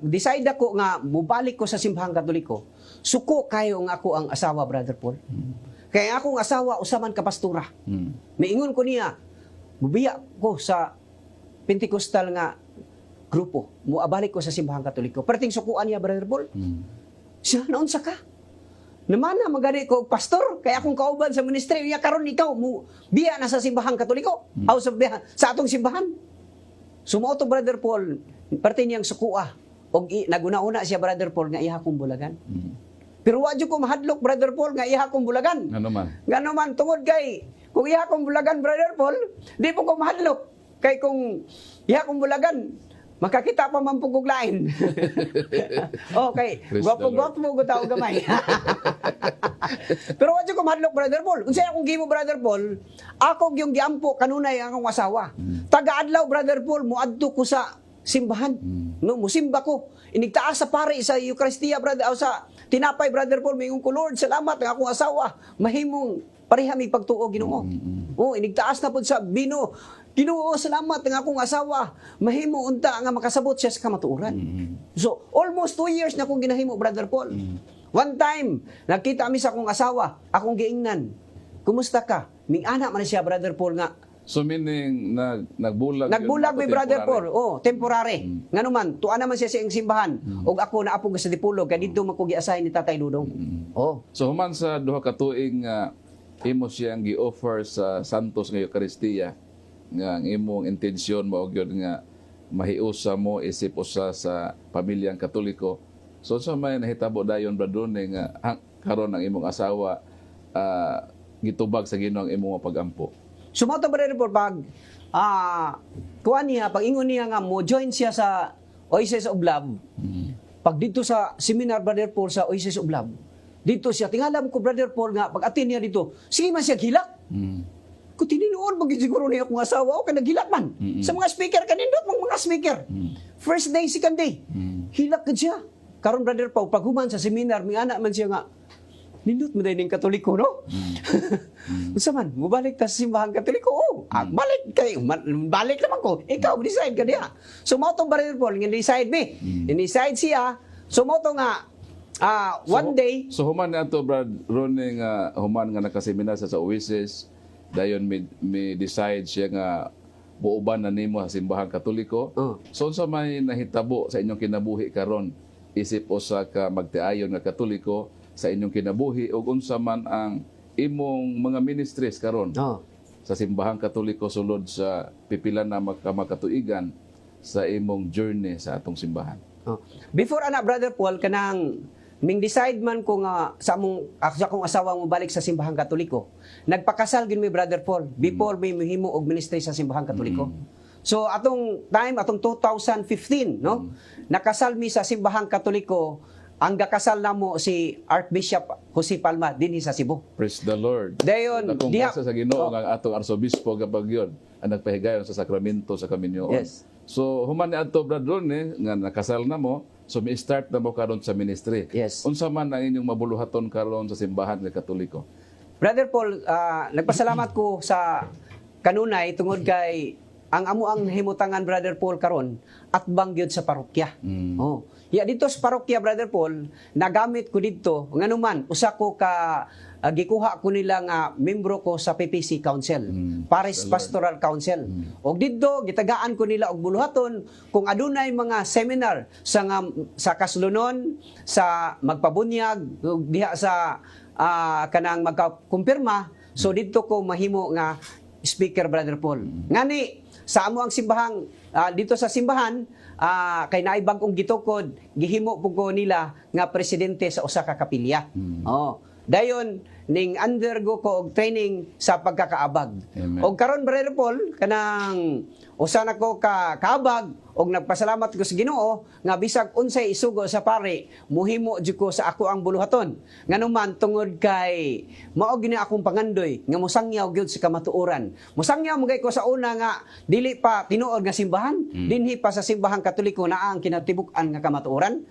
nag-decide ako nga mubalik ko sa simbahan katoliko, suko kayo nga ako ang asawa, Brother Paul. Kaya akong asawa, usaman kapastura. Mm. Miingon ko niya, mubiya ko sa Pentecostal nga grupo. Muabalik ko sa simbahan katoliko. Perting sukuan niya, Brother Paul. Mm. Siya, naunsa ka? Naman na magani ko pastor kaya akong kauban sa ministry ya karon ikaw mo biya na sa simbahan katoliko aw sa biya, sa atong simbahan Sumuot to brother Paul parte niyang sukua og naguna-una siya brother Paul nga iha kong bulagan Mm. pero wa jud ko mahadlok brother Paul nga iha kong bulagan Ano man? Ngano man tungod kay kung iha kong bulagan brother Paul, di po ko mahadlok. Kay kung iha kong bulagan, makakita pa man pugog lain. okay, gwapo mo tao gamay. Pero wa jud ko mahadlok brother Paul. Unsay akong gimo brother Paul, ako yung giampo kanunay ang akong asawa. Taga-adlaw brother Paul, muadto ko sa simbahan. No, musimba ko. Inigtaas sa pare sa Eucharistia brother o sa tinapay brother Paul, mayong ko Lord, salamat ang akong asawa. Mahimong pareha may pagtuo Ginoo. Oh, inigtaas na pud sa bino. Ginoo, salamat ang akong asawa. Mahimo unta nga makasabot siya sa kamatuoran. So, almost two years na akong ginahimo, Brother Paul. One time, nakita kami sa akong asawa, akong giingnan. Kumusta ka? Ming anak man siya, Brother Paul, nga So meaning nag nagbulag yun, Nagbulag ato may brother Paul. Oh, temporary. Nga naman, tuwa naman siya sa simbahan. Og ako na apog sa dipulog kay dito man ko giassign ni Tatay Dudong. Oh. So human sa duha ka tuig nga imo siyang gi-offer sa Santos nga Eucharistia nga ang imong intensyon mao gyud nga mahiusa mo isip usa sa pamilyang Katoliko. So sa may nahitabo dayon bradon nga karon ang imong asawa ah, gitubag sa Ginoo ang imong pagampo. Sumato Brother Paul pag ah kuan niya pag ingon niya nga mo join siya sa Oasis of Love. Pag dito sa seminar Brother Paul sa Oasis of Love, dito siya tingalam ko Brother Paul nga pag atin niya dito, sige man siya hilak. Mm. Kung tininoon, maging siguro niya akong asawa, o kanagilak man. Sa mga speaker, kanindot mga mga speaker. First day, second day, hilak ka siya. Karon brother Pau, pag human sa seminar, may anak man siya nga, nindot mo din yung katoliko, no? Unsa man, mubalik ta sa simbahan katoliko, oh, ah, balik kay, balik naman ko, ikaw, decide ka diya. So, mo itong brother Paul, nga decide me. In-decide siya, so mo to nga, ah, one so, day, So human na to Brad Ronnie nga human nga nakaseminar sa sa Oasis. Dayon mi, mi decide siya nga buuban na nimo sa simbahan Katoliko. Oh. So unsa may nahitabo sa inyong kinabuhi karon? Isip usa ka magtiayon nga Katoliko sa inyong kinabuhi? Ug unsa man ang imong mga ministries karon oh, sa simbahan Katoliko sulod sa pipila na magka- makatuigan sa imong journey sa atong simbahan. Oh. Before ana brother Paul kanang ming decide man ko nga sa among ako sa akong asawa mo balik sa simbahan katoliko. Nagpakasal gid mi brother Paul before may mahimo og ministry sa simbahan katoliko. So atong time atong 2015 no. Nakasal mi sa simbahan katoliko ang gakasal namo si Archbishop Jose Palma dinhi sa Cebu. Praise the Lord. Dayon, diha- sa Ginoo Oh. nga atong arsobispo kapag yun ang nagpahigayon sa sakramento sa kaminyoon. Yes. So human ni adto brad Ron, eh, nga nakasal na mo, so mi start na mo karon sa ministry. Yes. Unsa man ang inyong mabuluhaton karon sa simbahan nga Katoliko? Brother Paul, ah, nagpasalamat ko sa kanunay tungod kay ang amo ang himutangan Brother Paul karon at bangyod sa parokya. Mm. Oh. Ya dito sa parokya Brother Paul, nagamit ko dito nganuman usa ko ka ah, gikuha ko nila nga membro ko sa PPC Council, Mm. Paris Lord. Pastoral Council. Og didto gitagaan ko nila og buluhaton kung adunay mga seminar sa nga, sa kaslunon, sa magpabunyag diha sa ah, kanang magkakumpirma. So dito ko mahimo nga speaker brother Paul. Ngani sa amo ang simbahang ah, dito sa simbahan ah, kay naay bag-ong gitukod gihimo ko nila nga presidente sa usa ka kapilya. Oh. Dayon ning undergo ko og training sa pagkakaabag. Amen. Og karon Brother Paul kanang usa na ko ka kaabag og nagpasalamat ko sa Ginoo nga bisag unsay isugo sa pare muhimo jud ko sa ako ang buluhaton. Nganuman tungod kay mao gini akong pangandoy nga musangyaw gyud sa kamatuoran. Musangyaw magay ko sa una nga dili pa tinuod nga simbahan, dinhi pa sa simbahan Katoliko na ang kinatibuk-an nga kamatuoran.